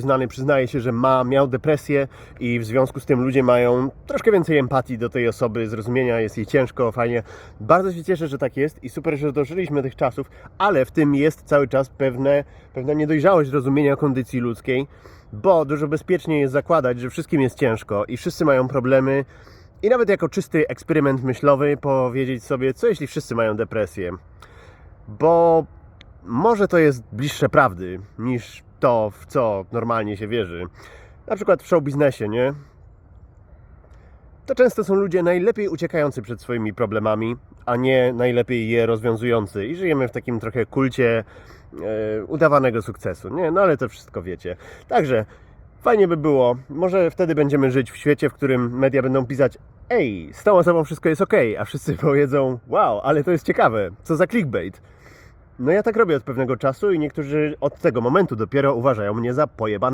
znany przyznaje się, że ma, miał depresję i w związku z tym ludzie mają troszkę więcej empatii do tej osoby, zrozumienia, jest jej ciężko, fajnie. Bardzo się cieszę, że tak jest i super, że dożyliśmy tych czasów, ale w tym jest cały czas pewne, pewna niedojrzałość rozumienia kondycji ludzkiej, bo dużo bezpieczniej jest zakładać, że wszystkim jest ciężko i wszyscy mają problemy i nawet jako czysty eksperyment myślowy powiedzieć sobie, co jeśli wszyscy mają depresję. Bo może to jest bliższe prawdy niż to, w co normalnie się wierzy. Na przykład w show biznesie, nie? To często są ludzie najlepiej uciekający przed swoimi problemami, a nie najlepiej je rozwiązujący. I żyjemy w takim trochę kulcie e, udawanego sukcesu. Nie, no ale to wszystko wiecie. Także fajnie by było. Może wtedy będziemy żyć w świecie, w którym media będą pisać Ej, z tą osobą wszystko jest ok, a wszyscy powiedzą Wow, ale to jest ciekawe, co za clickbait. No ja tak robię od pewnego czasu i niektórzy od tego momentu dopiero uważają mnie za pojebane.